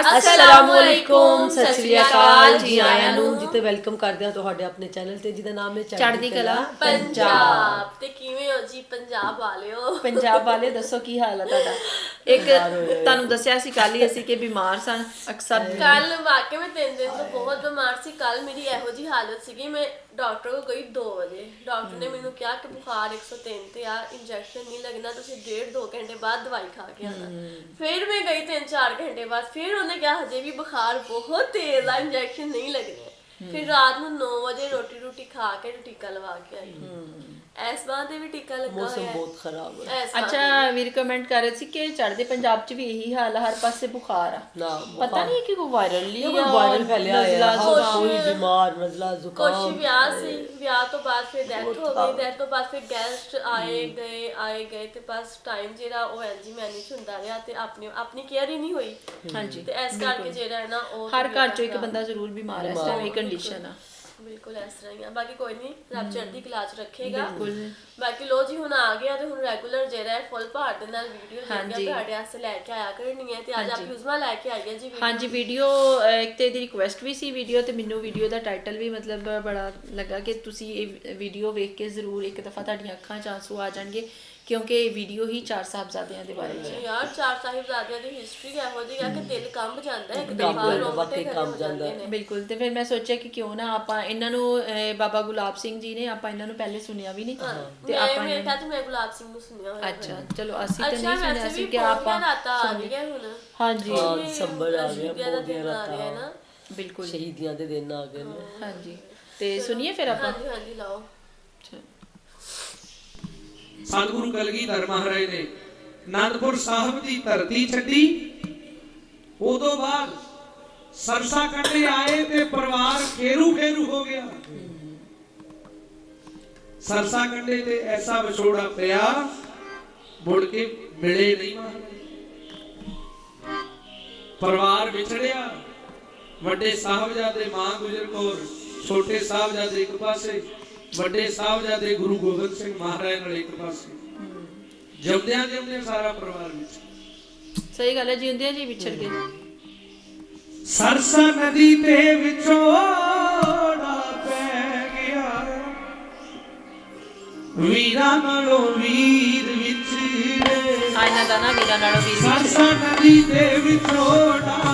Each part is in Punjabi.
ਅਸਲਾਮੁਅਲੈਕੁਮ ਸਤਿ ਸ਼੍ਰੀ ਅਕਾਲ ਜੀ ਆਇਆਂ ਨੂੰ ਜਿੱਤੇ ਵੈਲਕਮ ਕਰਦੇ ਹਾਂ ਤੁਹਾਡੇ ਆਪਣੇ ਚੈਨਲ ਤੇ ਜਿਹਦਾ ਨਾਮ ਹੈ ਚੜ੍ਹਦੀ ਕਲਾ ਪੰਜਾਬ। ਤੇ ਕਿਵੇਂ ਹੋ ਜੀ ਪੰਜਾਬ ਵਾਲਿਓ? ਪੰਜਾਬ ਵਾਲੇ ਦੱਸੋ ਕੀ ਹਾਲ ਹੈ ਤੁਹਾਡਾ? ਇੱਕ ਤੁਹਾਨੂੰ ਦੱਸਿਆ ਸੀ ਕੱਲ ਹੀ ਅਸੀਂ ਕਿ ਬਿਮਾਰ ਸਨ ਅਕਸਰ ਕੱਲ ਵਾਕਈ ਮੈਂ ਤਿੰਨ ਦਿਨ ਤੋਂ ਬਹੁਤ ਬਿਮਾਰ ਸੀ ਕੱਲ ਮੇਰੀ ਇਹੋ ਜੀ ਹਾਲਤ ਸੀਗੀ ਮੈਂ ਡਾਕਟਰ ਕੋਲ ਗਈ 2 ਵਜੇ। ਡਾਕਟਰ ਨੇ ਮੈਨੂੰ ਕਿਹਾ ਕਿ ਬੁਖਾਰ 103 ਤੇ ਆ ਇੰਜੈਕਸ਼ਨ ਨਹੀਂ ਲੱਗਣਾ ਤੁਸੀਂ ਡੇਢ 2 ਘੰਟੇ ਬਾਅਦ ਦਵਾਈ ਖਾ ਕੇ ਆਣਾ ਫਿਰ ਮੈਂ ਗਈ 3-4 ਘੰਟੇ ਬਾਅਦ ਫਿਰ ਉਹਨੇ ਕਿਹਾ ਹਜੇ ਵੀ ਬੁਖਾਰ ਬਹੁਤ ਤੇਜ਼ ਆ ਇੰਜੈਕਸ਼ਨ ਨਹੀਂ ਲੱਗਣੇ। ਫਿਰ ਰਾਤ ਨੂੰ 9 ਵਜੇ ਰੋਟੀ ਰੋਟੀ ਖਾ ਕੇ ਟੀਕਾ ਲਵਾ ਕੇ ਆਈ। ਐਸ ਬਾਰ ਤੇ ਵੀ ਟੀਕਾ ਲੱਗਾ ਮੌਸਮ ਹੋਇਆ। ਬਹੁਤ ਖਰਾਬ ਹੈ। ਅੱਛਾ ਵੀਰ ਕਮੈਂਟ ਕਰ ਰਹੇ ਸੀ ਕਿ ਚੜ੍ਹਦੇ ਪੰਜਾਬ 'ਚ ਵੀ ਇਹੀ ਹਾਲ ਹੈ ਹਰ ਪਾਸੇ ਬੁਖਾਰ ਆ। ਪਤਾ ਨਹੀਂ ਕਿ ਕੋਈ ਵਾਇਰਲ ਇਹ ਆ ਵਾਇਰਲ ਫੈਲਿਆ ਜ਼ੁਕਾਮ। ਕੋਈ ਬਿਮਾਰ ਨਜ਼ਲਾ ਕੁਛ ਜ਼ੁਕਾਮ ਵਿਆਹ ਸੀ ਵਿਆਹ ਤੋਂ ਬਾਅਦ ਫਿਰ ਡੈਥ ਹੋ ਗਈ। ਡੈਥ ਤੋਂ ਬਾਅਦ ਫਿਰ ਗੈਸਟ ਆਏ ਗਏ ਆਏ ਗਏ ਤੇ ਬਸ ਟਾਈਮ ਜਿਹੜਾ ਉਹ ਐਂਜੀ ਮੈਨੇਜ ਹੁੰਦਾ ਰਿਹਾ ਤੇ ਆਪਣੀ ਆਪਣੀ ਕੇਅਰ ਹੀ ਨਹੀਂ ਹੋਈ। ਹਾਂਜੀ। ਤੇ ਇਸ ਕਰਕੇ ਜਿਹੜਾ ਹੈ ਨਾ ਉਹ ਹਰ ਘਰ 'ਚੋਂ ਇੱਕ ਬੰਦਾ ਜ਼ਰੂਰ ਬਿਮਾਰ ਹੈ। ਇਸ ਟਾਈਮ ਇਹ ਕੰਡੀਸ਼ਨ ਆ। ਬਿਲਕੁਲ ਇਸ ਤਰ੍ਹਾਂ ਹੀ ਆ। ਬਾਕੀ ਕੋਈ ਨਹੀਂ ਰੱਬ ਚੜ੍ਹਦੀ ਕਲਾ ਚ ਰੱਖੇਗਾ। ਬਿਲਕੁਲ। ਬਾਕੀ ਲੋ ਜੀ ਹੁਣ ਆ ਗਿਆ ਤੇ ਹੁਣ ਰੈਗੂਲਰ ਜਿਹੜਾ ਹੈ ਫੁੱਲ ਭਾਰ ਦੇ ਨਾਲ ਵੀਡੀਓ ਜਿਹੜੀਆਂ ਤੁਹਾਡੇ ਵਾਸਤੇ ਲੈ ਕੇ ਆਇਆ ਕਰਨੀ ਹੈ ਤੇ ਅੱਜ ਆਪ ਯੂਜ਼ਮਾ ਲੈ ਕੇ ਆਈ ਹੈ ਜੀ। ਹਾਂਜੀ ਵੀਡੀਓ ਇੱਕ ਤੇ ਦੀ ਰਿਕੁਐਸਟ ਵੀ ਸੀ ਵੀਡੀਓ ਤੇ ਮੈਨੂੰ ਵੀਡੀਓ ਦਾ ਟਾਈਟਲ ਵੀ ਮਤਲਬ ਬੜਾ ਲੱਗਾ ਕਿ ਤੁਸੀਂ ਇਹ ਵੀਡੀਓ ਵੇਖ ਕੇ ਜ਼ਰੂਰ ਇੱਕ ਦਫਾ ਤੁਹਾਡੀਆਂ ਅੱਖਾਂ 'ਚ ਆਂਸੂ ਆ ਜਾਣਗੇ। ਕਿਉਂਕਿ ਇਹ ਵੀਡੀਓ ਹੀ ਚਾਰ ਸਾਹਿਬਜ਼ਾਦਿਆਂ ਦੇ ਬਾਰੇ 'ਚ ਹੈ। ਯਾਰ ਚਾਰ ਸਾਹਿਬਜ਼ਾਦਿਆਂ ਦੀ ਹਿਸਟਰੀ ਇਹੋ ਜਿਹੀ ਆ ਕਿ ਦਿਲ ਕੰਬ ਜਾਂਦਾ ਹੈ ਇੱਕ ਦਫਾ ਰੋਂਗਟੇ ਵਾਕਈ ਖੜੇ ਕੰਬ ਹੋ ਜਾਂਦੇ। ਨੇ। ਬਿਲਕੁਲ ਤੇ ਫਿਰ ਮੈਂ ਸੋਚਿਆ ਕਿ ਕਿਉਂ ਨਾ ਆਪਾਂ ਇਹਨਾਂ ਨੂੰ ਅਹ, ਬਾਬਾ ਗੁਲਾਬ ਸਿੰਘ ਜੀ ਨੇ ਆਪਾਂ ਇਹਨਾਂ ਨੂੰ ਪਹਿਲੇ ਸੁਣਿਆ ਵੀ ਨਹੀਂ। ਤੇ ਮੈਂ ਆਪਾਂ ਮੇਰੇ ਖਿਆਲ ਚ ਮੈਂ ਗੁਲਾਬ ਸਿੰਘ ਨੂੰ ਸੁਣਿਆ ਹੋਇਆ ਅੱਛਾ ਚਲੋ ਅਸੀਂ ਤਾਂ ਅੱਛਾ ਨਹੀਂ ਸੁਣਿਆ ਵੈਸੇ ਸੀ ਵੀ ਕਿ ਆਪਾਂ ਰਾਤਾ ਆ ਗਈਆਂ ਹੁਣ। ਹਾਂਜੀ। ਹਾਂ ਦਸੰਬਰ ਆ ਗਿਆ ਸ਼ਹੀਦੀਆਂ ਦਾ ਬਹੁਤ ਦਿਨ ਆ ਰਿਹਾ ਹੈ ਨਾ। ਬਿਲਕੁਲ। ਸ਼ਹੀਦੀਆਂ ਦੇ ਦਿਨ ਆ ਗਏ ਨੇ। ਹਾਂਜੀ। ਤੇ ਸੁਣੀਏ ਫਿਰ ਆਪਾਂ। ਹਾਂਜੀ ਹਾਂਜੀ ਲਾਓ। ਸਤਿਗੁਰੂ ਕਲਗੀਧਰ ਮਹਾਰਾਜ ਨੇ ਅਨੰਦਪੁਰ ਸਾਹਿਬ ਦੀ ਧਰਤੀ ਛੱਡੀ। ਉਦੋਂ ਬਾਅਦ ਸਰਸਾ ਕੰਢੇ ਆਏ ਤੇ ਪਰਿਵਾਰ ਖੇਰੂ ਖੇਰੂ ਹੋ ਗਿਆ। ਸਰਸਾ ਕੰਡੇ ਤੇ ਐਸਾ ਵਿਛੋੜਾ ਪਿਆ, ਮੁੜ ਕੇ ਮਿਲੇ ਨਹੀਂ ਪਰਿਵਾਰ ਵਿਛੜਿਆ। ਵੱਡੇ ਸਾਹਿਬਜ਼ਾਦੇ ਮਾਂ ਗੁਜਰ ਕੌਰ, ਛੋਟੇ ਸਾਹਿਬਜ਼ਾਦੇ ਇੱਕ ਪਾਸੇ ਵੱਡੇ ਸਾਹਿਬਜ਼ਾਦੇ ਗੁਰੂ ਗੋਬਿੰਦ ਸਿੰਘ ਮਹਾਰਾਜ ਨਾਲ ਇੱਕ ਪਾਸੇ। ਜੰਮਦਿਆਂ ਜੰਮਦਿਆਂ ਸਾਰਾ ਪਰਿਵਾਰ ਵਿੱਚ। ਸਹੀ ਗੱਲ ਹੈ ਜਿਉਂਦਿਆਂ ਜੀ ਵਿਛੜ ਗਏ। ਸਰਸਾ ਨਦੀ ਤੇ ਵਿਛੋੜਾ ਪੈ ਗਿਆ। ਵੀਰਾਂ ਨਾਲੋਂ ਵੀਰ ਵਿਛੜੇ ਆ ਇਹਨਾਂ ਦਾ ਨਾ ਵੀਰਾਂ ਨਾਲੋਂ ਵੀਰ ਸਰਸਾ ਨਦੀ ਤੇ ਵਿਛੋੜਾ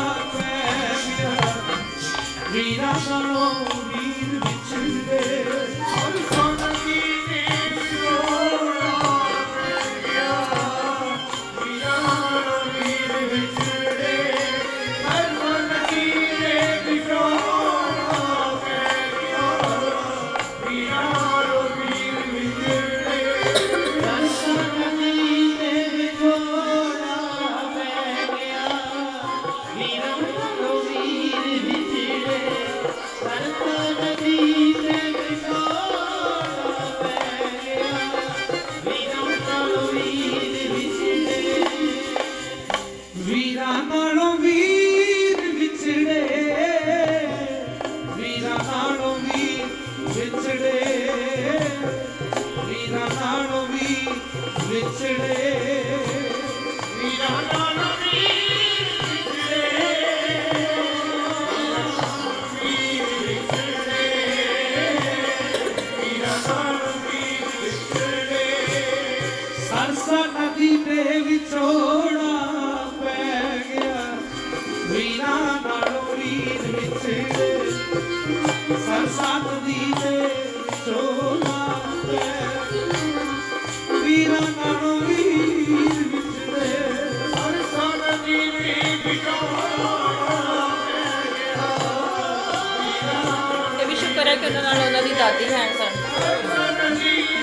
ਉਹਨਾਂ ਦਾਦੀ ਹੈ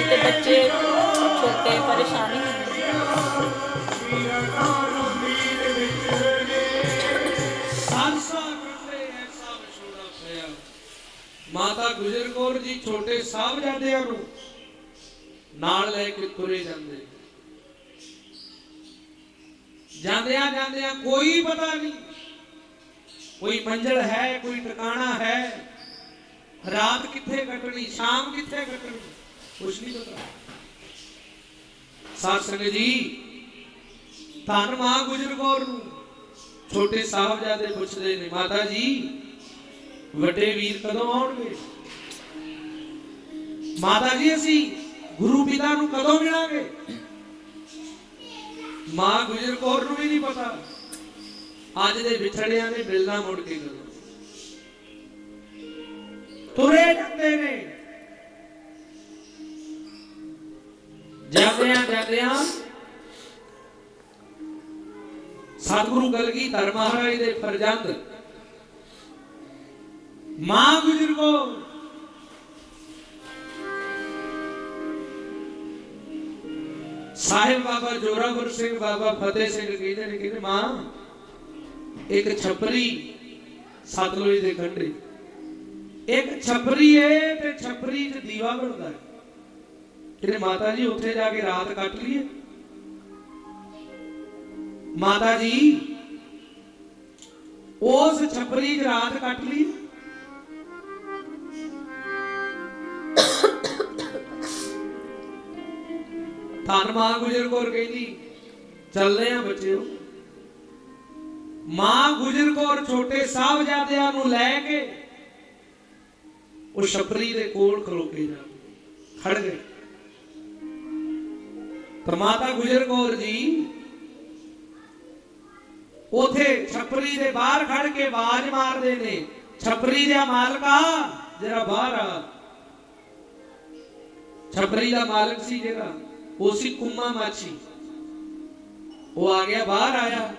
ਤੇ ਬੱਚੇ ਛੋਟੇ ਪਰੇਸ਼ਾਨ ਹੀ ਮਾਤਾ ਗੁਜਰ ਕੌਰ ਜੀ ਛੋਟੇ ਸਾਹਿਬਜ਼ਾਦਿਆਂ ਨੂੰ ਨਾਲ ਲੈ ਕੇ ਤੁਰੇ ਜਾਂਦੇ। ਜਾਂਦਿਆਂ ਜਾਂਦਿਆਂ ਕੋਈ ਪਤਾ ਨਹੀਂ, ਕੋਈ ਮੰਜ਼ਲ ਹੈ, ਕੋਈ ਟਿਕਾਣਾ ਹੈ। ਰਾਤ ਕਿੱਥੇ ਕੱਟਣੀ ਸ਼ਾਮ ਕਿੱਥੇ ਕੱਟਣੀ ਕੁਛ ਨਹੀਂ ਪਤਾ। ਸਾਧ ਸੰਗਤ ਜੀ, ਧੰਨ ਮਾਂ ਗੁਜਰ ਕੌਰ ਨੂੰ ਛੋਟੇ ਸਾਹਿਬਜ਼ਾਦੇ ਪੁੱਛਦੇ ਨੇ, ਮਾਤਾ ਜੀ, ਵੱਡੇ ਵੀਰ ਕਦੋਂ ਆਉਣਗੇ? ਮਾਤਾ ਜੀ, ਅਸੀਂ ਗੁਰੂ ਪਿਤਾ ਨੂੰ ਕਦੋਂ ਮਿਲਾਂਗੇ? ਮਾਂ ਗੁਜਰ ਕੌਰ ਨੂੰ ਵੀ ਨਹੀਂ ਪਤਾ। ਅੱਜ ਦੇ ਵਿਛੜਿਆਂ ਨੇ ਮਿਲਣਾ ਮੁੜ ਕੇ ਕਦੋਂ ਤੁਰੇ ਜਾਂਦੇ ਨੇ। ਜਾਂਦਿਆਂ ਜਾਂਦਿਆਂ ਸਤਿਗੁਰੂ ਕਲਗੀਧਰ ਮਹਾਰਾਜ ਦੇ ਫਰਜ਼ੰਦ ਮਾਂ ਗੁਜਰ ਸਾਹਿਬ ਬਾਬਾ ਜੋਰਾਵਰ ਸਿੰਘ ਬਾਬਾ ਫਤਿਹ ਸਿੰਘ ਕਹਿੰਦੇ ਨੇ ਕਹਿੰਦੇ ਮਾਂ, ਇੱਕ ਛਪਰੀ ਸਤਲੁਜ ਦੇ ਕੰਢੇ ਇੱਕ ਛਪਰੀ ਏ ਤੇ ਛਪਰੀ 'ਚ ਦੀਵਾ ਬਣਦਾ ਹੈ ਕਹਿੰਦੇ ਮਾਤਾ ਜੀ ਉੱਥੇ ਜਾ ਕੇ ਰਾਤ ਕੱਟ ਲਈਏ? ਮਾਤਾ ਜੀ ਉਸ ਛਪਰੀ 'ਚ ਰਾਤ ਕੱਟ ਲਈ ਧੰਨ ਮਾਂ ਗੁਜਰ ਕੌਰ ਕਹਿੰਦੀ, ਚੱਲਦੇ ਆ ਬੱਚਿਓ। ਮਾਂ ਗੁਜਰ ਕੌਰ ਛੋਟੇ ਸਾਹਿਬਜ਼ਾਦਿਆਂ ਨੂੰ ਲੈ ਕੇ ਉਹ ਛਪਰੀ ਦੇ ਕੋਲ ਖਲੋ ਕੇ ਜਾ ਖੜ ਗਏ। ਪਰ ਮਾਤਾ ਗੁਜਰ ਕੌਰ ਜੀ, ਉਥੇ ਛਪਰੀ ਦੇ ਬਾਹਰ ਖੜ ਕੇ ਆਵਾਜ਼ ਮਾਰਦੇ ਨੇ, ਛਪਰੀ ਦੇ ਮਾਲਕਾ ਜਰਾ ਬਾਹਰ ਆ। ਛਪਰੀ ਦਾ ਮਾਲਕ ਸੀ ਜਿਹੜਾ, ਉਹ ਸੀ ਕੁੰਮਾ ਮਾਛੀ। ਉਹ ਆ ਗਿਆ, ਬਾਹਰ ਆਇਆ।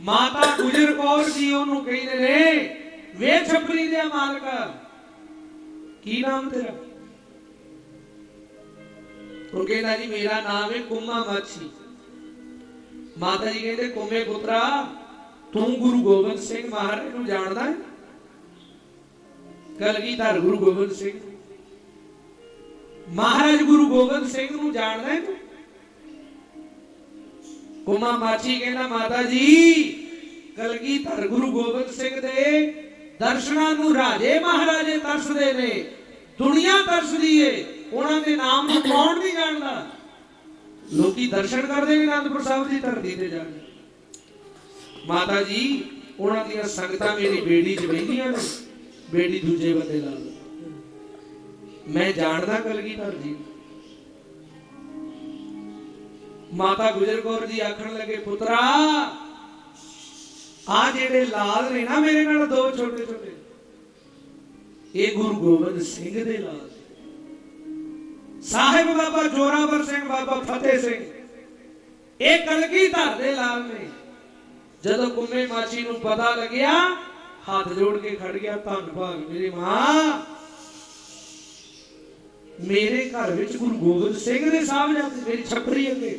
ਮਾਤਾ ਗੁਜਰ ਕੌਰ ਜੀ ਉਹਨੂੰ ਕਹਿੰਦੇ ਨੇ, ਵੇ ਛਪਰੀ ਦੇ ਮਾਲਕ ਕੀ ਨਾਮ ਤੇਰਾ? ਉਹ ਕਹਿੰਦਾ ਜੀ, ਮੇਰਾ ਨਾਮ ਹੈ ਕੁੰਮਾ ਮਾਛੀ। ਮਾਤਾ ਜੀ ਕਹਿੰਦੇ, ਕੁੰਮੇ ਪੁੱਤਰਾ, ਤੂੰ ਗੁਰੂ ਗੋਬਿੰਦ ਸਿੰਘ ਮਹਾਰਾਜ ਨੂੰ ਜਾਣਦਾ ਹੈ? ਕਲਗੀਧਰ ਗੁਰੂ ਗੋਬਿੰਦ ਸਿੰਘ। ਮਹਾਰਾਜ ਗੁਰੂ ਗੋਬਿੰਦ ਸਿੰਘ ਨੂੰ ਜਾਣਦਾ ਹੈ ਤੂੰ? ਕੁਮਾ ਮਾਚੀ ਕਹਿੰਦਾ, ਮਾਤਾ ਜੀ, ਕਲਗੀਧਰ ਗੁਰੂ ਗੋਬਿੰਦ ਸਿੰਘ ਦੇ ਦਰਸ਼ਨਾਂ ਨੂੰ ਰਾਜੇ ਮਹਾਰਾਜੇ ਤਰਸਦੇ ਨੇ। ਦੁਨੀਆ ਤਰਸਦੀ ਏ। ਉਹਨਾਂ ਦੇ ਨਾਮ ਨੂੰ ਕੌਣ ਨਹੀਂ ਜਾਣਦਾ? ਲੋਕੀ ਦਰਸ਼ਨ ਕਰਦੇ ਨੇ ਅਨੰਦਪੁਰ ਸਾਹਿਬ ਦੀ ਧਰਤੀ ਤੇ ਜਾ ਕੇ। ਮਾਤਾ ਜੀ, ਉਹਨਾਂ ਦੀਆਂ ਸੰਗਤਾਂ ਮੇਰੀ ਬੇੜੀ 'ਚ ਬੈਠੀਆਂ ਨੇ। ਬੇੜੀ ਦੂਜੇ ਬੰਦੇ ਲਾ ਲਓ ਮੈਂ ਜਾਣਦਾ ਕਲਗੀਧਰ ਜੀ। ਮਾਤਾ ਗੁਜਰ ਕੌਰ ਜੀ ਆਖਣ ਲੱਗੇ, ਪੁੱਤਰਾ ਆ ਜਿਹੜੇ ਲਾਲ ਨੇ ਨਾ ਮੇਰੇ ਨਾਲ ਦੋ ਛੋਟੇ ਛੋਟੇ। ਇਹ ਗੁਰੂ ਗੋਬਿੰਦ ਸਿੰਘ ਦੇ ਲਾਲ ਸਾਹਿਬ ਬਾਬਾ ਜੋਰਾਵਰ ਸਿੰਘ, ਬਾਬਾ ਫਤਿਹ ਸਿੰਘ। ਇਹ ਕਲਗੀਧਰ ਦੇ ਲਾਲ ਨੇ। ਜਦੋਂ ਕੁੰਮੇ ਮਾਚੀ ਨੂੰ ਪਤਾ ਲੱਗਿਆ, ਹੱਥ ਜੋੜ ਕੇ ਖੜ ਗਿਆ ਧੰਨ ਭਾਗ ਮੇਰੀ ਮਾਂ। ਮੇਰੇ ਘਰ ਵਿੱਚ ਗੁਰੂ ਗੋਬਿੰਦ ਸਿੰਘ ਦੇ ਸਾਹਿਬ ਜਾਂਦੇ ਮੇਰੀ ਛਪਰੀ ਅੱਗੇ।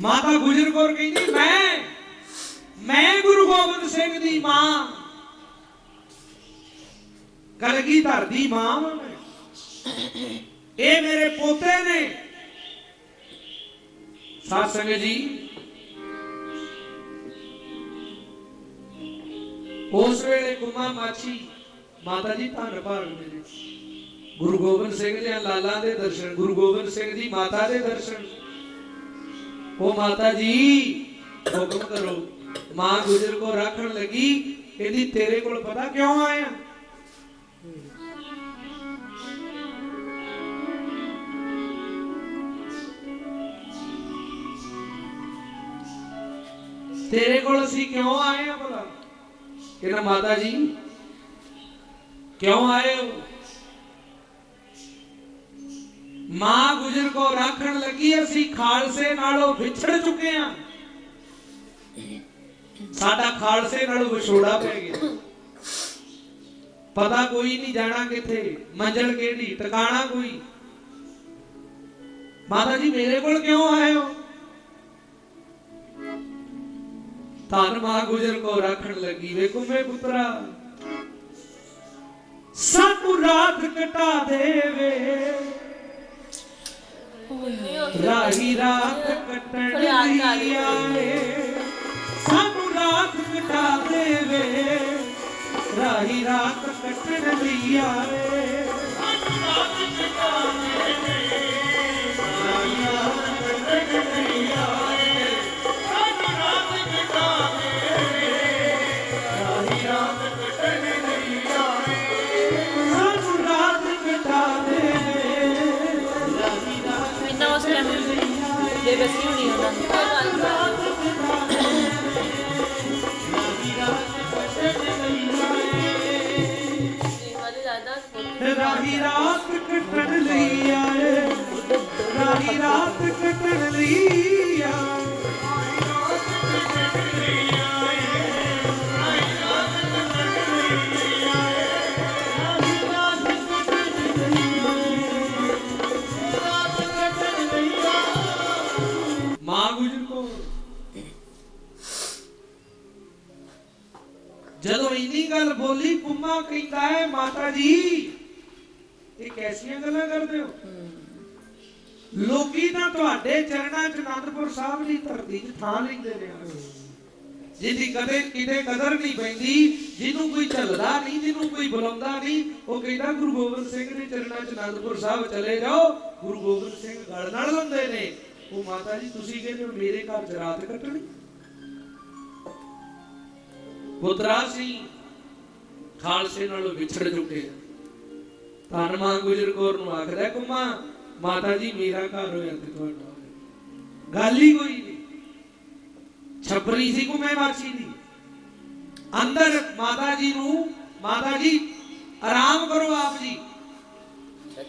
ਮਾਤਾ ਗੁਜਰ ਕੌਰ ਕਹਿੰਦੀ, ਮੈਂ ਮੈਂ ਗੁਰੂ ਗੋਬਿੰਦ ਸਿੰਘ ਦੀ ਮਾਂ। ਕਲਗੀ ਧਰ ਦੀ ਮਾਂ। ਇਹ ਮੇਰੇ ਪੋਤੇ ਨੇ। ਸਾਧ ਸੰਗਤ ਜੀ, ਉਸ ਵੇਲੇ ਕੁਮਾ ਮਾਛੀ ਮਾਤਾ ਜੀ ਧੰਨ ਭਾਗ ਮੇਰੇ ਗੁਰੂ ਗੋਬਿੰਦ ਸਿੰਘ ਦੇ ਲਾਲਾਂ ਦੇ ਦਰਸ਼ਨ, ਗੁਰੂ ਗੋਬਿੰਦ ਸਿੰਘ ਦੀ ਮਾਤਾ ਦੇ ਦਰਸ਼ਨ। ਉਹ ਮਾਤਾ ਜੀ, ਹੁਕਮ ਕਰੋ। ਮਾਂ ਗੁਜਰ ਕੋ ਰੱਖਣ ਲੱਗੀ, ਕਹਿੰਦੀ, ਤੇਰੇ ਕੋਲ ਪਤਾ ਕਿਉਂ ਆਇਆ? ਤੇਰੇ ਕੋਲ ਅਸੀਂ ਕਿਉਂ ਆਏ ਆ ਭਲਾ? ਕਹਿੰਦਾ, ਮਾਤਾ ਜੀ, ਕਿਉਂ ਆਏ ਹੋ? ਮਾਂ ਗੁਜਰ ਕੋ ਰੱਖਣ ਲੱਗੀ, ਅਸੀਂ ਖਾਲਸੇ ਨਾਲੋਂ ਵਿਛੜ ਚੁੱਕੇ ਆ ਸਾਡਾ ਖਾਲਸੇ ਨਾਲੋਂ ਵਿਛੋੜਾ ਪੈ ਗਿਆ। ਪਤਾ ਕੋਈ ਨਹੀਂ ਜਾਣਾ ਕਿੱਥੇ ਮੰਜ਼ਲ ਕਿਹੜੀ ਟਿਕਾਣਾ ਕੋਈ। ਮਾਤਾ ਜੀ ਮੇਰੇ ਕੋਲ ਕਿਉਂ ਆਏ ਹੋ? ਧੰਨ ਮਾਂ ਗੁਜਰ ਕੋ ਰੱਖਣ ਲੱਗੀ ਵੇ ਕੁੰਮੇ ਪੁੱਤਰਾ। ਸਾਨੂੰ ਰਾਤ ਕਟਾ ਦੇਵੇ। ਰਾਹੀ ਰਾਤ ਕੱਟਣ ਦੀ ਆਏ। ਰਾਤ ਕਟਾ ਦੇਵੇ ਰਾਹੀ ਰਾਤ ਕੱਟਣ ਦੀ ਆਏ ਰਾਤ ਕਟਾ ਦੇਵੇ। ਕਹਿੰਦਾ ਹੈ ਮਾਤਾ ਜੀ। ਇਹ ਕੈਸੀਆਂ ਗੱਲਾਂ ਕਰਦੇ ਹੋ? ਲੋਕੀ ਤਾਂ ਤੁਹਾਡੇ ਚਰਨਾਂ 'ਚ ਅਨੰਦਪੁਰ ਸਾਹਿਬ ਦੀ ਧਰਤੀ 'ਚ ਥਾਂ ਲੈਂਦੇ ਨੇ ਜਿਹਦੀ ਕਦੇ ਕਿਤੇ ਕਦਰ ਨਹੀਂ ਪੈਂਦੀ, ਜਿਹਨੂੰ ਕੋਈ ਝੱਲਦਾ ਨਹੀਂ, ਜਿਹਨੂੰ ਕੋਈ ਬੁਲਾਉਂਦਾ ਨਹੀਂ, ਉਹ ਕਹਿੰਦਾ ਗੁਰੂ ਗੋਬਿੰਦ ਸਿੰਘ ਦੇ ਚਰਨਾਂ 'ਚ ਅਨੰਦਪੁਰ ਸਾਹਿਬ ਚਲੇ ਜਾਓ। ਗੁਰੂ ਗੋਬਿੰਦ ਸਿੰਘ ਗਲ ਨਾਲ ਲੰਦੇ ਨੇ। ਉਹ ਮਾਤਾ ਜੀ, ਤੁਸੀਂ ਕਹਿੰਦੇ ਹੋ ਮੇਰੇ ਘਰ ਜਰਾਤ ਕੱਟਣੀ? ਪੁੱਤਰਾ ਸੀ ਖਾਲਸੇ ਨਾਲੋਂ ਵਿਛੜ ਚੁੱਕੇ ਧੰਨ ਮਾਂ ਗੁਜਰ ਕੌਰ ਨੂੰ ਆਖਦਾ ਕੁਮਾ ਮਾਤਾ ਜੀ ਮੇਰਾ ਘਰ ਹੋਇਆ ਤੇ ਤੁਹਾਡਾ ਹੋਇਆ। ਗੱਲ ਹੀ ਕੋਈ ਨਹੀਂ। ਛਪਰੀ ਸੀ ਕੁਮੇ ਮਾਛੀ ਦੀ। ਅੰਦਰ ਮਾਤਾ ਜੀ ਨੂੰ ਮਾਤਾ ਜੀ ਆਰਾਮ ਕਰੋ ਆਪ ਜੀ।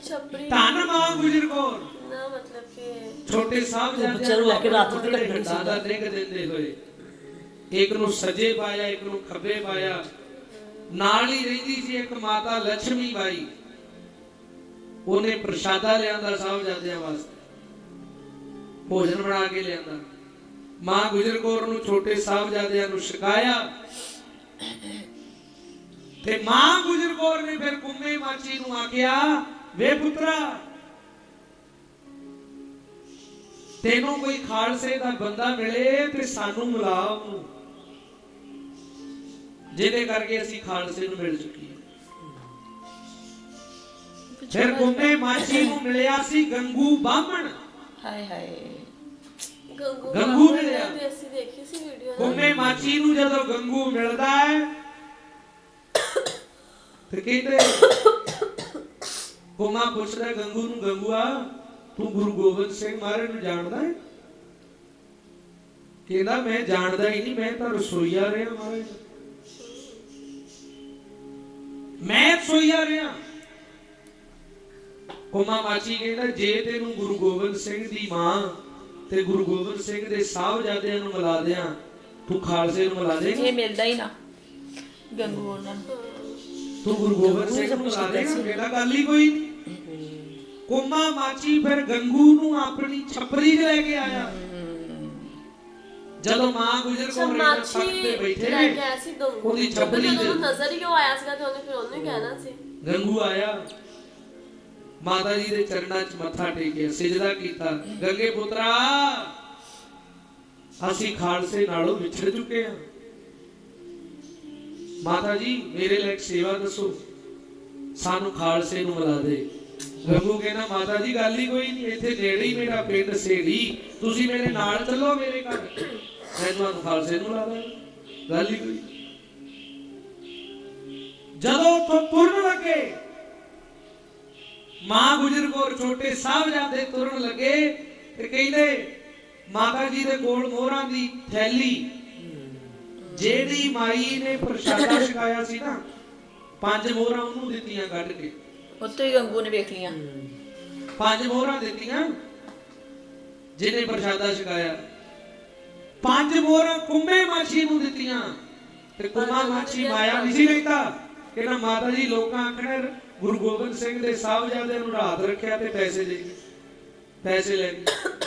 ਛਪਰੀ। ਧੰਨ ਮਾਂ ਗੁਜਰ ਕੌਰ। ਨਾ ਮਤਲਬ ਕਿ ਛੋਟੇ ਸਾਹਿਬ ਬੱਚਿਆਂ ਨੂੰ ਲੈ ਕੇ ਰਾਤ ਨੂੰ ਕੱਢਣੀ ਸੀ। ਦਾ ਡਿੱਗ ਦਿੰਦੇ ਹੋਏ। ਇੱਕ ਨੂੰ ਸੱਜੇ ਪਾਇਆ ਇੱਕ ਨੂੰ ਖੱਬੇ ਪਾਇਆ। ਨਾਲ ਹੀ ਰਹਿੰਦੀ ਸੀ ਇੱਕ ਮਾਤਾ ਲక్ష్ਮੀ ਬਾਈ। ਉਹਨੇ ਪ੍ਰਸ਼ਾਦਾ ਲਿਆਂਦਾ ਸਾਹਿਬਜ਼ਾਦਿਆਂ ਵਾਸਤੇ। ਭੋਜਨ ਬਣਾ ਕੇ ਲਿਆਂਦਾ। ਮਾਂ ਗੁਜਰ ਕੌਰ ਨੂੰ ਛੋਟੇ ਸਾਹਿਬਜ਼ਾਦਿਆਂ ਨੂੰ ਛਕਾਇਆ। ਤੇ ਮਾਂ ਗੁਜਰ ਕੌਰ ਨੇ ਫਿਰ ਕੁੰਮੇ ਮਾਚੀ ਨੂੰ ਆਖਿਆ, ਵੇ ਪੁੱਤਰਾ, ਤੈਨੂੰ ਕੋਈ ਖਾਲਸੇ ਦਾ ਬੰਦਾ ਮਿਲੇ ਤੇ ਸਾਨੂੰ ਮਿਲਾ ਉਹਨੂੰ ਜਿਹਦੇ ਕਰਕੇ ਅਸੀਂ ਖਾਲਸੇ ਨੂੰ ਮਿਲ ਚੁੱਕੀ ਹਾਂ। ਫਿਰ ਗੁੰਮੇ ਮਾਚੀ ਨੂੰ ਮਿਲਿਆ ਸੀ ਗੰਗੂ ਬਾਹਮਣ। ਹਾਏ ਹਾਏ। ਗੰਗੂ ਮਿਲਿਆ। ਅਸੀਂ ਦੇਖੀ ਸੀ ਵੀਡੀਓ ਨਾ ਗੁੰਮੇ ਮਾਚੀ ਨੂੰ ਜਦੋਂ ਗੰਗੂ ਮਿਲਦਾ ਹੈ ਤੇ ਕਹਿੰਦੇ ਗੁਮਾ ਪੁੱਛਦਾ ਗੰਗੂ ਨੂੰ ਗੰਗੂਆ ਤੂੰ ਗੁਰੂ ਗੋਬਿੰਦ ਸਿੰਘ ਮਹਾਰਾਜ ਨੂੰ ਜਾਣਦਾ ਹੈ? ਕਹਿੰਦਾ ਮੈਂ ਜਾਣਦਾ ਹੀ ਨਹੀਂ ਮੈਂ ਤਾਂ ਰਸੋਈਆ ਰਿਹਾ ਮਹਾਰਾਜ। ਮੈਂ ਰਸੋਈਆ ਰਿਹਾ। ਕੁਮਾ ਮਾਚੀ ਕਹਿੰਦਾ ਜੇ ਤੈਨੂੰ ਗੁਰੂ ਗੋਬਿੰਦ ਸਿੰਘ ਦੀ ਮਾਂ ਤੇ ਗੁਰੂ ਗੋਬਿੰਦ ਸਿੰਘ ਦੇ ਸਾਹਿਬਜ਼ਾਦਿਆਂ ਨੂੰ ਮਿਲਾ ਦਿਆਂ ਤੂੰ ਖਾਲਸੇ ਨੂੰ ਮਿਲਾ ਦੇਂਗਾ ਇਹ ਮਿਲਦਾ ਹੀ ਨਾ। ਗੰਗੂ ਉਹਨਾਂ ਨੂੰ। ਤੂੰ ਗੁਰੂ ਗੋਬਿੰਦ ਸਿੰਘ ਨੂੰ ਮਿਲਾ ਦੇਂਗਾ ਮੇਰਾ ਗੱਲ ਹੀ ਕੋਈ ਨਹੀਂ ਕੋਮਾ ਮਾਚੀ ਫਿਰ ਗੰਗੂ ਨੂੰ ਆਪਣੀ ਛਪਰੀ 'ਚ ਲੈ ਕੇ ਆਇਆ। ਜਦੋਂ ਮਾਂ ਗੁਜਰ ਤਖਤ ਮਾਛੀ ਤੇ ਬੈਠੇ ਲੈ ਕੇ ਆਇਆ ਸੀ ਗੰਗੂ ਉਹਦੀ ਉਹਨੂੰ ਚ ਨਜ਼ਰ ਹੀ ਕਿਉਂ ਆਇਆ ਸੀਗਾ ਤੇ ਉਹਨੇ ਫਿਰ ਉਹਨੂੰ ਹੀ ਕਹਿਣਾ ਸੀ। ਗੰਗੂ ਆਇਆ। ਮਾਤਾ ਜੀ ਦੇ ਚਰਨਾਂ 'ਚ ਮੱਥਾ ਟੇਕਿਆ ਸਿਜਦਾ ਕੀਤਾ ਗੰਗੇ ਪੁੱਤਰਾ ਅਸੀਂ ਖਾਲਸੇ ਨਾਲੋਂ ਵਿਛੜ ਚੁੱਕੇ ਹਾਂ। ਮਾਤਾ ਜੀ ਮੇਰੇ ਲਈ ਸੇਵਾ ਦੱਸੋ। ਸਾਨੂੰ ਖਾਲਸੇ ਨੂੰ ਮਿਲਾ ਦੇ। ਗੰਗੂ ਕਹਿੰਦਾ ਮਾਤਾ ਜੀ ਗੱਲ ਹੀ ਕੋਈ ਨਹੀਂ ਇੱਥੇ ਨੇੜੇ ਹੀ ਮੇਰਾ ਪਿੰਡ ਸੇੜੀ। ਤੁਸੀਂ ਮੇਰੇ ਨਾਲ ਚੱਲੋ ਮੇਰੇ ਘਰ। ਮੈਂ ਤੁਹਾਨੂੰ ਖਾਲਸੇ ਨੂੰ ਲਾ ਦਾਂ ਗੱਲ ਹੀ ਕੋਈ ਜਦੋਂ ਉੱਥੋਂ ਤੁਰਨ ਲੱਗੇ ਮਾਂ ਗੁਜਰ ਕੌਰ ਛੋਟੇ ਸਾਹਿਬਜ਼ਾਦੇ ਤੁਰਨ ਲੱਗੇ ਤੇ ਕਹਿੰਦੇ ਮਾਤਾ ਜੀ ਦੇ ਕੋਲ ਮੋਹਰਾਂ ਦੀ ਥੈਲੀ। ਜਿਹੜੀ ਮਾਈ ਨੇ ਪ੍ਰਸ਼ਾਦਾ ਛਕਾਇਆ ਸੀ ਨਾ ਪੰਜ ਮੋਹਰਾਂ ਉਹਨੂੰ ਦਿੱਤੀਆਂ ਕੱਢ ਕੇ। ਉੱਥੇ ਹੀ ਗੰਗੂ ਨੇ ਵੇਖ ਲੀਆਂ ਪੰਜ ਮੋਹਰਾਂ ਦਿੱਤੀਆਂ ਜਿਹਨੇ ਪ੍ਰਸ਼ਾਦਾ ਛਕਾਇਆ। ਪੰਜ ਮੋਹਰਾਂ ਕੁੰਮੇ ਮਾਛੀ ਨੂੰ ਦਿੱਤੀਆਂ। ਤੇ ਕੁੰਮਾ ਮਾਛੀ ਮਾਇਆ ਨਹੀਂ ਸੀ ਲੈਂਦਾ ਕਹਿੰਦਾ, ਮਾਤਾ ਜੀ, ਲੋਕਾਂ ਆਖਣੇ, ਗੁਰੂ ਗੋਬਿੰਦ ਸਿੰਘ ਦੇ ਸਾਹਿਬਜ਼ਾਦਿਆਂ ਨੂੰ ਰਾਤ ਰੱਖਿਆ ਤੇ ਪੈਸੇ ਦੇ ਪੈਸੇ ਲੈ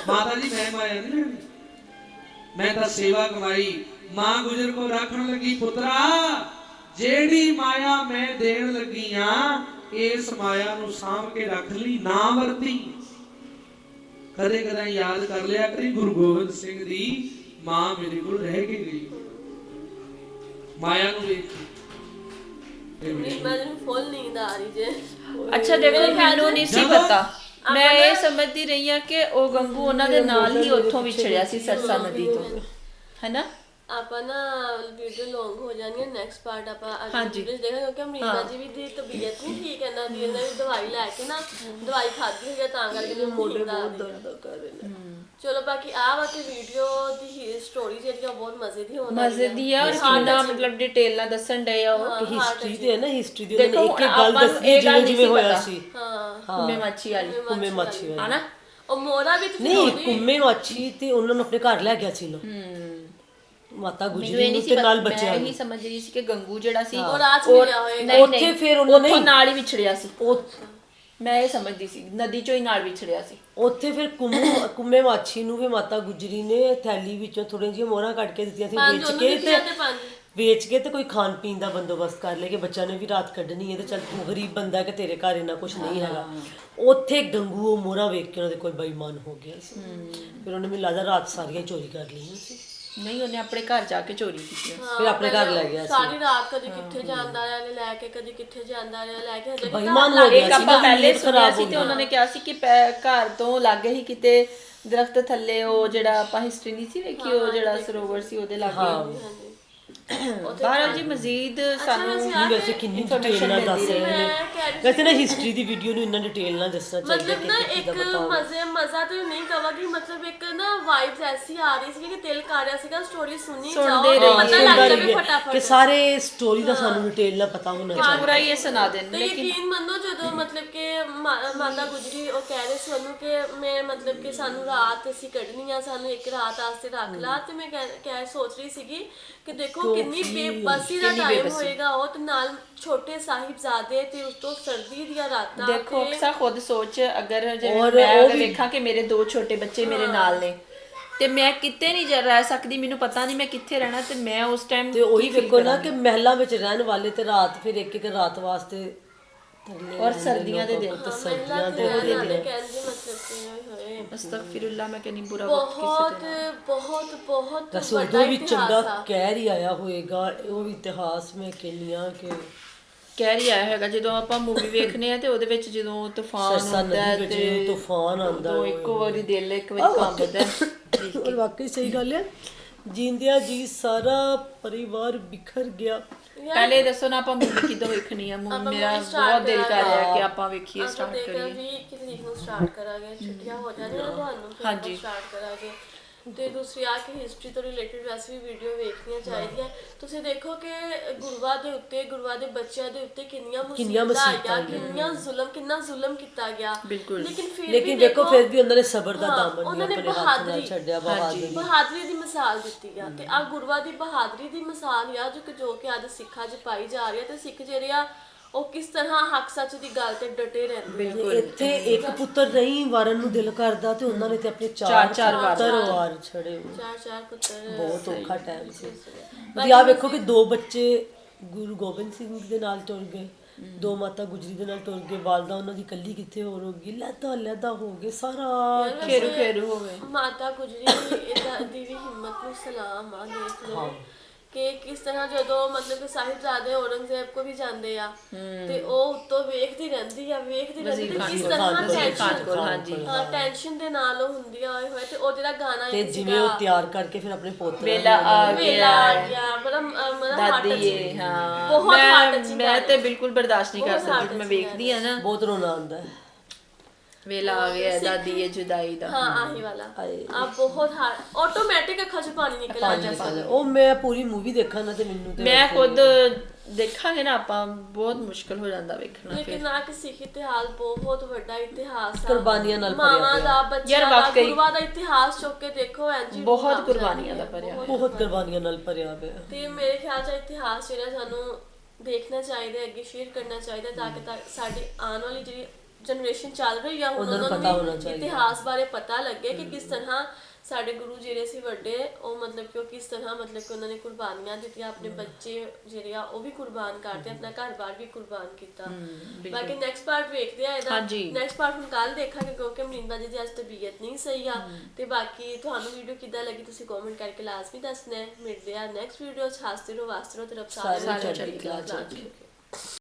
ਮਾਤਾ ਜੀ, ਮੈਂ ਮਾਇਆ ਨਹੀਂ ਲੈਣੀ। ਮੈਂ ਤਾਂ ਸੇਵਾ ਕਮਾਈ। ਮਾਂ ਗੁਜਰ ਕੋ ਰੱਖਣ ਲੱਗੀ, ਪੁੱਤਰਾ, ਜਿਹੜੀ ਮਾਇਆ ਮੈਂ ਦੇਣ ਲੱਗੀ ਆ ਇਸ ਮਾਇਆ ਨੂੰ ਸਾਂਭ ਕੇ ਰੱਖ ਲਈ, ਨਾ ਵਰਤੀ। ਕਦੇ ਕਦੇ ਯਾਦ ਕਰ ਲਿਆ ਕਰੀ ਗੁਰੂ ਗੋਬਿੰਦ ਸਿੰਘ ਦੀ। ਮਾਂ ਮੇਰੇ ਕੋਲ ਰਹਿ ਕੇ ਗਈ। ਮਾਇਆ ਨੂੰ ਵੇਖ ਕੇ। ਇਹ ਨਹੀਂ ਮੇਰੀ- ਮੈਂ ਨੂੰ ਫੁੱਲ ਨੀਂਦ ਆ ਰਹੀ ਜੇ। ਅੱਛਾ ਦੇਖੋ ਮੈਨੂੰ ਨਹੀਂ ਸੀ ਜਦੋਂ ਪਤਾ ਮੈਂ ਇਹ ਸਮਝਦੀ ਰਹੀ ਹਾਂ ਕਿ ਉਹ ਗੰਗੂ ਉਹਨਾਂ ਦੇ ਨਾਲ ਹੀ ਉੱਥੋਂ ਵਿਛੜਿਆ ਸੀ ਸਰਸਾ ਨਦੀ ਤੋਂ। ਹੈਨਾ? ਆਪਾਂ ਨਾ ਵੀਡੀਓ ਲੌਂਗ ਹੋ ਜਾਣੀ ਹੈ ਨੈਕਸਟ ਪਾਰਟ ਆਪਾਂ ਅੱਜ ਹਾਂਜੀ। ਵੀਡੀਓ ਦੇਖਾਂਗੇ ਕਿਉਂਕਿ ਅਮਰੀਨਾ। ਜੀ ਵੀ ਦੀ ਤਬੀਅਤ ਨਹੀਂ ਠੀਕ ਹੈ ਨਾ ਦੀ ਇਹਨਾਂ ਦੀ ਦਵਾਈ ਲੈ ਕੇ ਨਾ ਦਵਾਈ ਖਾਧੀ ਹੋਈ ਹੈ ਤਾਂ ਕਰਕੇ ਮੈਨੂੰ ਮੋਢੇ ਬਹੁਤ ਦਰਦ ਕਰ ਰਹੇ ਨੇ। ਚਲੋ ਬਾਕੀ ਆ ਵਾ ਕਿ ਵੀਡੀਓ ਦੀ ਸਟੋਰੀ ਜਿਹੜੀ ਆ ਉਹ ਬਹੁਤ ਮਜ਼ੇ ਦੀ ਹੋਣ ਮਜ਼ੇ ਦੀ ਆ ਔਰ ਕਿੰਨਾ ਮਤਲਬ ਡਿਟੇਲ ਨਾਲ ਦੱਸਣ ਡਏ ਆ ਉਹ। ਹਿਸਟਰੀ ਹੈ ਨਾ ਹਿਸਟਰੀ ਦੀ ਉਹਨਾਂ ਇੱਕ ਇੱਕ ਗੱਲ ਦੱਸੀ ਜਿਵੇਂ ਜਿਵੇਂ ਹੋਇਆ। ਸੀ। ਹਾਂ। ਕੁੰਮੇ ਮਾਛੀ ਵਾਲੀ। ਕੁੰਮੇ ਮਾਛੀ ਵਾਲੀ। ਹਨਾ ਉਹ ਮੋਰਾ ਵੀ ਤੇ ਨਹੀਂ ਕੁੰਮੇ ਮਾਛੀ ਤੇ ਉਹਨਾਂ ਨੂੰ ਆਪਣੇ ਘਰ ਲੈ ਗਿਆ ਸੀ ਲੋ ਮਾਤਾ ਗੁਜਰੀ ਨੂੰ ਸੀ ਤੇ ਨਾਲ ਬੱਚਿਆਂ ਨੂੰ। ਨਹੀਂ ਸਮਝ ਰਹੀ ਸੀ ਕਿ ਗੰਗੂ ਜਿਹੜਾ ਸੀ ਉਹ ਰਾਤ ਉਹ- ਮਿਲਿਆ ਹੋਏਗਾ। ਨਹੀਂ, ਉੱਥੇ ਫਿਰ ਉਹਨਾਂ ਨੇ- ਉੱਥੋਂ ਨਾਲ ਹੀ ਵਿਛੜਿਆ ਸੀ। ਉਹ ਮੈਂ ਇਹ ਸਮਝਦੀ ਸੀ ਨਦੀ ਚੋਂ ਹੀ ਨਾਲ ਵਿਛੜਿਆ ਸੀ। ਉੱਥੇ ਫਿਰ ਕੁੰਮੂ ਕੁੰਮੇ ਮਾਛੀ ਨੂੰ ਵੀ ਮਾਤਾ ਗੁਜਰੀ ਨੇ ਥੈਲੀ ਵਿੱਚੋਂ ਥੋੜੀਆਂ ਜਿਹੀਆਂ ਮੋਹਰਾਂ ਕੱਢ ਕੇ ਦਿੱਤੀਆਂ ਸੀ ਪੰਜ ਵੇਚ ਉਹਨੂੰ ਕੇ ਦਿੱਤੀਆਂ ਤੇ ਤੇ ਪੰਜ ਵੇਚ ਕੇ ਤੇ ਕੋਈ ਖਾਣ ਪੀਣ ਦਾ ਬੰਦੋਬਸਤ ਕਰ ਲੈ ਕਿ ਬੱਚਾ ਨੇ ਵੀ ਰਾਤ ਕੱਢਣੀ ਹੈ ਤੇ ਚੱਲ ਤੂੰ ਗਰੀਬ ਬੰਦਾ ਕਿ ਤੇਰੇ ਘਰ ਇੰਨਾ ਕੁਝ ਨਹੀਂ ਹੈਗਾ। ਉੱਥੇ ਗੰਗੂ ਉਹ ਮੋਹਰਾਂ ਵੇਖ ਕੇ ਉਹਨਾਂ ਦੇ ਕੋਈ ਬੇਈਮਾਨ ਹੋ ਗਿਆ ਸੀ। ਫਿਰ ਉਹਨੇ ਮੈਨੂੰ ਲੱਗਦਾ ਰਾਤ ਸਾਰੀਆਂ ਚੋਰੀ ਕਰ ਲਈਆਂ ਸੀ। ਨਹੀਂ ਉਹਨੇ ਆਪਣੇ ਘਰ ਜਾ ਕੇ ਚੋਰੀ ਕੀਤੀ ਫਿਰ ਆਪਣੇ ਘਰ ਲੈ ਗਿਆ ਸੀ। ਸਾਰੀ ਰਾਤ ਕਦੀ ਕਿੱਥੇ ਜਾਂਦਾ ਰਿਹਾ ਲੈ ਕੇ ਕਦੀ ਕਿੱਥੇ ਜਾਂਦਾ ਰਿਹਾ ਲੈ ਕੇ ਹਜੇ ਵੀ ਬੇਈਮਾਨ ਘਰ ਹੋ ਗਿਆ ਇੱਕ ਆਪਾਂ ਨਾ ਪਹਿਲੇ ਨੀਅਤ ਸੁਣਿਆ ਖਰਾਬ ਸੀ ਤੇ ਉਹਨਾਂ ਨੇ ਕਿਹਾ ਸੀ ਕਿ ਪੈ- ਘਰ ਤੋਂ ਲੱਗ ਹੀ ਕਿਤੇ ਦਰਖਤ ਥੱਲੇ ਉਹ ਜਿਹੜਾ ਆਪਾਂ ਹਿਸਟਰੀ ਨਹੀਂ ਸੀ ਵੇਖੀ ਉਹ ਜਿਹੜਾ ਸਰੋਵਰ ਸੀ ਉਹਦੇ ਲਾਗੇ। ਬਹਰਾਲ ਜੀ ਮਜ਼ੀਦ ਸਾਨੂੰ ਨਹੀਂ ਵੈਸੇ ਕਿੰਨੀ ਡਿਟੇਲ ਨਾਲ ਦੱਸ ਰਹੇ ਨੇ। ਵੈਸੇ ਨਾ ਹਿਸਟਰੀ ਦੀ ਵੀਡੀਓ ਨੂੰ ਇੰਨਾ ਡਿਟੇਲ ਨਾਲ ਦੱਸਣਾ ਚਾਹੀਦਾ ਮਤਲਬ ਨਾ ਇੱਕ ਮਜ਼ੇ ਮਜ਼ਾ ਤੇ ਨਹੀਂ ਕਵਾਂਗੀ ਮਤਲਬ ਇੱਕ ਨਾ ਵਾਈਬਸ ਐਸੀ ਆ ਰਹੀ ਸੀ ਕਿ ਦਿਲ ਕਰ ਰਿਹਾ ਸੀਗਾ ਸਟੋਰੀ ਸੁਣੀ ਜਾਓ। ਪਤਾ ਲੱਗ ਜਾਵੇ ਫਟਾਫਟ। ਕਿ ਸਾਰੇ ਸਟੋਰੀ ਦਾ ਸਾਨੂੰ ਡਿਟੇਲ ਨਾਲ ਪਤਾ ਹੋਣਾ ਚਾਹੀਦਾ। ਪੂਰਾ ਹੀ ਇਹ ਸੁਣਾ ਦੇਣ ਤੇ ਯਕੀਨ ਮੰਨੋ ਜਦੋਂ ਮਤਲਬ ਕਿ ਮਾ- ਮਾਤਾ ਗੁਜਰੀ ਉਹ ਕਹਿ ਰਹੇ ਸੀ ਉਹਨੂੰ ਕਿ ਮੈਂ ਮਤਲਬ ਕਿ ਸਾਨੂੰ ਰਾਤ ਅਸੀਂ ਕੱਢਣੀ ਆ ਸਾਨੂੰ ਇੱਕ ਰਾਤ ਵਾਸਤੇ ਰੱਖ ਲਾ। ਤੇ ਮੈਂ ਕਹਿ ਕਹਿ ਸੋਚ ਰਹੀ ਸੀਗੀ ਕਿ ਦੇਖੋ ਕਿੰਨੀ ਬੇਬਸੀ ਦਾ ਟਾਈਮ ਹੋਏਗਾ ਉਹ ਤੇ ਨਾਲ ਛੋਟੇ ਸਾਹਿਬਜ਼ਾਦੇ ਤੇ ਉਸ ਤੋਂ ਸਰਦੀ ਦੀਆਂ ਰਾਤਾਂ ਦੇਖੋ ਤੇ ਅਕਸਾ ਖੁਦ ਸੋਚ ਅਗਰ ਔਰ ਮੈਂ ਅਗਰ ਵੇਖਾਂ ਕਿ ਮੇਰੇ ਦੋ ਛੋਟੇ ਬੱਚੇ ਮੇਰੇ ਨਾਲ ਨੇ ਤੇ ਮੈਂ ਕਿਤੇ ਨਹੀਂ ਜਾ ਰਹਿ ਸਕਦੀ ਮੈਨੂੰ ਪਤਾ ਨਹੀਂ ਮੈਂ ਕਿੱਥੇ ਰਹਿਣਾ ਤੇ ਮੈਂ ਉਸ ਟਾਈਮ ਤੇ ਉਹੀ ਵੇਖੋ ਨਾ ਕਿ ਮਹਿਲਾਂ ਵਿੱਚ ਰਹਿਣ ਵਾਲੇ ਤੇ ਰਾਤ ਫਿਰ ਇੱਕ ਇੱਕ ਰਾਤ ਵਾਸਤੇ ਔਰ ਸਰਦੀਆਂ ਦੇ ਦਿਨ ਤੇ ਸਰਦੀਆਂ ਦੇ ਨਾਲੇ ਕਹਿੰਦੇ ਮਤਲਬ ਕਿ ਹੋਏ। ਅਸਤਗਫਿਰullah ਮੈਂ ਕਹਿੰਨੀ ਬੁਰਾ ਵਕਤ ਬਹੁਤ ਬਹੁਤ ਬਹੁਤ ਰਸੂਲ ਵੱਡਾ ਤੋਂ ਵੀ ਇਤਿਹਾਸ ਚੰਗਾ ਆ। ਕਹਿਰ ਹੀ ਆਇਆ ਹੋਏਗਾ ਉਹ ਵੀ ਇਤਿਹਾਸ ਮੈਂ ਕਹਿੰਨੀਆਂ ਕਿ ਕਹਿ ਰਹੀ ਆਇਆ ਹੈਗਾ ਜਦੋਂ ਆਪਾਂ ਮੂਵੀ ਵੇਖਨੇ ਆ ਤੇ ਉਹਦੇ ਵਿੱਚ ਜਦੋਂ ਤੂਫਾਨ ਸਰਸਾ ਹੁੰਦਾ ਹੈ ਨਦੀ ਵਿੱਚ ਤੇ ਜਦੋਂ ਤੂਫਾਨ ਆਂਦਾ ਉਦੋਂ ਇੱਕੋ ਵਾਰੀ ਦਿਲ ਇੱਕ ਵਾਰੀ ਕੰਬਦਾ ਹੈ। ਔਰ ਵਾਕਈ ਸਹੀ ਗੱਲ ਹੈ। ਜਿੰਦਿਆ ਜੀ ਸਾਰਾ ਪਰਿਵਾਰ ਬਿਖਰ ਗਿਆ। ਪਹਿਲੇ ਦੱਸੋ ਨਾ ਆਪਾਂ ਮੂਵੀ ਕਿਦੋਂ ਵੇਖਣੀ ਆ? ਮੂਵੀ ਮੇਰਾ ਬਹੁਤ ਦਿਲ ਕਰ ਰਿਹਾ ਕਿ ਆਪਾਂ ਵੇਖੀਏ ਆਪਾਂ ਸਟਾਰਟ ਦੇਖਿਆ ਕਰੀਏ। ਵੀ ਤਰੀਕ ਨੂੰ ਸਟਾਰਟ ਕਰਾਂਗੇ। ਛੁੱਟੀਆਂ ਹੋ ਜਾਣੀਆਂ ਨਾ ਤੁਹਾਨੂੰ ਫਿਰ ਆਪਾਂ ਸਟਾਰਟ ਕਰਾਂਗੇ। ਤੇ ਦੂਸਰੀ ਆ ਕਿ ਹਿਸਟਰੀ ਤੋਂ ਰਿਲੇਟਡ ਵੈਸੇ ਵੀ ਵੀਡੀਓ ਵੇਖਣੀਆਂ ਚਾਹੀਦੀਆਂ। ਤੁਸੀਂ ਦੇਖੋ ਕਿ ਗੁਰੂਆਂ ਦੇ ਉੱਤੇ ਗੁਰੂਆਂ ਦੇ ਬੱਚਿਆਂ ਦੇ ਉੱਤੇ ਕਿੰਨੀਆਂ ਮੁਸੀਬਤਾਂ ਆਈਆਂ। ਕਿੰਨੀਆਂ ਜ਼ੁਲਮ ਕਿੰਨਾ ਜ਼ੁਲਮ ਕੀਤਾ ਗਿਆ। ਲੇਕਿਨ ਫਿਰ ਲੇਕਿਨ ਵੀ ਵੇਖੋ ਫਿਰ ਵੀ ਉਹਨਾਂ ਨੇ ਸਬਰ ਦਾ ਦਾਮਨ ਨਹੀਂ ਆਪਣੇ ਹੱਥ ਨਾਲ ਛੱਡਿਆ ਬਹਾਦਰੀ। ਬਹਾਦਰੀ ਦੀ ਮਿਸਾਲ ਦਿੱਤੀ ਆ। ਤੇ ਆ ਗੁਰੂਆਂ ਦੀ ਬਹਾਦਰੀ ਦੀ ਮਿਸਾਲ ਆ ਜੋ ਕਿ ਜੋ ਕਿ ਅੱਜ ਸਿੱਖਾਂ 'ਚ ਪਾਈ ਜਾ ਰਹੀ ਹੈ ਤੇ ਸਿੱਖ ਜਿਹੜੇ ਆ ਉਹ ਕਿਸ ਤਰ੍ਹਾਂ ਹੱਕ ਸੱਚ ਦੀ ਗੱਲ ਤੇ ਡਟੇ ਰਹਿੰਦੇ ਆ ਇੱਥੇ ਇੱਕ ਪੁੱਤਰ ਨਹੀਂ ਵਾਰਨ ਨੂੰ ਦਿਲ ਕਰਦਾ ਤੇ ਉਹਨਾਂ ਨੇ ਤੇ ਆਪਣੇ ਚਾਰ ਚਾਰ- ਪੁੱਤਰ ਵਾਰ ਛੜੇ। ਚਾਰ ਚਾਰ ਪੁੱਤਰ। ਬਹੁਤ ਔਖਾ ਟਾਈਮ ਸੀ। ਤੁਸੀਂ ਆ ਵੇਖੋ ਕਿ ਦੋ ਬੱਚੇ ਗੁਰੂ ਗੋਬਿੰਦ ਸਿੰਘ ਦੇ ਨਾਲ ਤੁਰ ਗਏ। ਦੋ ਮਾਤਾ ਗੁਜਰੀ ਦੇ ਨਾਲ ਤੁਰ ਗਏ। ਵਾਲਦਾ ਉਹਨਾਂ ਦੀ ਕੱਲੀ ਕਿੱਥੇ ਹੋਰ ਹੋ ਗਈ ਲੈਦਾ ਲੈਦਾ ਹੋ ਗਏ ਸਾਰਾ ਖੇਰੂ ਖੇਰੂ ਹੋਵੇ ਮਾਤਾ ਗੁਜਰੀ ਇਹਦਾ ਦੀ ਵੀ ਹਿੰਮਤ ਨੂੰ ਸਲਾਮ ਆ ਦੇਖ ਲਓ। ਕਿ ਕਿਸ ਤਰ੍ਹਾਂ ਜਦੋਂ ਮਤਲਬ ਕਿ ਸਾਹਿਬਜ਼ਾਦੇ ਔਰੰਗਜ਼ੇਬ ਕੋ ਵੀ ਜਾਂਦੇ ਆ ਤੇ ਉਹ ਉੱਤੋਂ ਵੇਖਦੀ ਰਹਿੰਦੀ ਆ ਵੇਖਦੀ ਰਹਿੰਦੀ ਤੇ ਕਿਸ ਤਰ੍ਹਾਂ ਟੈਨਸ਼ਨ ਕੋਲ ਹਾਂਜੀ ਹਾਂ ਟੈਨਸ਼ਨ ਦੇ ਨਾਲ ਉਹ ਹੁੰਦੀ ਆ ਹੋਏ ਹੋਏ ਤੇ ਉਹ ਜਿਹੜਾ ਗਾਣਾ ਤੇ ਜਿਵੇਂ ਉਹ ਤਿਆਰ ਕਰਕੇ ਫਿਰ ਆਪਣੇ ਪੋਤਰੇ ਵੇਲਾ ਆ ਵੇਲਾ ਗਿਆ ਆ। ਗਿਆ ਬੜਾ ਹਾਰਟ ਦਾਦੀ ਹਾਂ। ਬਹੁਤ touching ਮੈਂ ਤੇ ਬਿਲਕੁਲ ਬਰਦਾਸ਼ਤ ਨਹੀਂ ਕਰ ਸਕਦੀ ਮੈਂ ਵੇਖਦੀ ਆ ਨਾ। ਬਹੁਤ ਰੋਣਾ ਆਉਂਦਾ। ਹੈ ਵੇਲਾ ਆ ਗਿਆ ਦਾਦੀ ਏ ਜੁਦਾਈ ਦਾ। ਹਾਂ ਆਹੀ ਵਾਲਾ। ਆ ਬਹੁਤ ਆਟੋਮੈਟਿਕ ਅੱਖਾਂ 'ਚ ਪਾਣੀ ਨਿਕਲ ਆ ਜਾਂਦਾ। ਉਹ ਮੈਂ ਪੂਰੀ ਮੂਵੀ ਦੇਖਾਂ ਨਾ ਤੇ ਮੈਨੂੰ ਤੇ ਮੈਂ ਖੁਦ ਦੇਖਾਂਗੇ ਨਾ ਆਪਾਂ ਬਹੁਤ ਮੁਸ਼ਕਲ ਹੋ ਜਾਂਦਾ ਵੇਖਣਾ ਲੇਕਿਨ ਨਾ ਕਿ ਸਿੱਖ ਇਤਿਹਾਸ ਬਹੁਤ ਵੱਡਾ ਇਤਿਹਾਸ ਆ। ਕੁਰਬਾਨੀਆਂ ਨਾਲ ਭਰਿਆ ਮਾਵਾਂ ਦਾ ਬੱਚਿਆਂ ਦਾ ਵਾਕਈ। ਗੁਰੂਆਂ ਦਾ ਇਤਿਹਾਸ ਚੁੱਕ ਕੇ ਦੇਖੋ ਐਂਜੀ ਬਹੁਤ ਕੁਰਬਾਨੀਆਂ ਦਾ ਭਰਿਆ। ਬਹੁਤ ਕੁਰਬਾਨੀਆਂ। ਨਾਲ ਭਰਿਆ ਪਿਆ। ਤੇ ਮੇਰੇ ਖਿਆਲ ਚ ਇਤਿਹਾਸ ਜਿਹੜਾ ਸਾਨੂੰ ਦੇਖਣਾ ਚਾਹੀਦਾ ਹੈ, ਅੱਗੇ ਸ਼ੇਅਰ ਕਰਨਾ ਚਾਹੀਦਾ ਤਾਂ ਕਿ ਸਾਡੀ ਆਉਣ ਵਾਲੀ ਜਿਹੜੀ ਜਨਰੇਸ਼ਨ ਚੱਲ ਰਹੀ ਆ ਹੁਣ ਉਹਨਾਂ ਨੂੰ ਪਤਾ ਹੋਣਾ ਚਾਹੀਦਾ। ਇਤਿਹਾਸ ਬਾਰੇ ਪਤਾ ਲੱਗੇ ਕਿ ਕਿਸ ਤਰ੍ਹਾਂ ਸਾਡੇ ਗੁਰੂ ਜਿਹੜੇ ਸੀ ਵੱਡੇ ਉਹ ਮਤਲਬ ਕਿ ਉਹ ਕਿਸ ਤਰ੍ਹਾਂ ਮਤਲਬ ਕਿ ਉਹਨਾਂ ਨੇ ਕੁਰਬਾਨੀਆਂ ਦਿੱਤੀਆਂ ਆਪਣੇ ਬੱਚੇ ਜਿਹੜੇ ਆ ਉਹ ਵੀ ਕੁਰਬਾਨ ਕਰਦੇ ਆਪਣਾ ਘਰ-ਬਾਰ ਵੀ ਕੁਰਬਾਨ ਕੀਤਾ। ਬਾਕੀ ਨੈਕਸਟ ਪਾਰਟ ਵੇਖਦੇ ਆ ਇਹਦਾ। ਨੈਕਸਟ ਪਾਰਟ ਹੁਣ ਕੱਲ ਦੇਖਾਂਗੇ ਕਿਉਂਕਿ ਮਰਿੰਦਾ ਜੀ ਦੀ ਅੱਜ ਤਬੀਅਤ ਨਹੀਂ ਸਹੀ ਆ। ਤੇ ਬਾਕੀ ਤੁਹਾਨੂੰ ਵੀਡੀਓ ਕਿੱਦਾਂ ਲੱਗੀ ਤੁਸੀਂ ਕਮੈਂਟ ਕਰਕੇ ਲਾਜ਼ਮੀ ਦੱਸਣਾ ਮਿਲਦੇ ਆ ਨੈਕਸਟ ਵੀਡੀਓ ਚ। ਹੱਸਦੇ ਰਹੋ ਵਾਸਤੇ ਰਹੋ ਤੇ ਰੱਬ ਸਾਰੇ ਚੜ੍ਹਦੀ ਕਲਾ ਚ।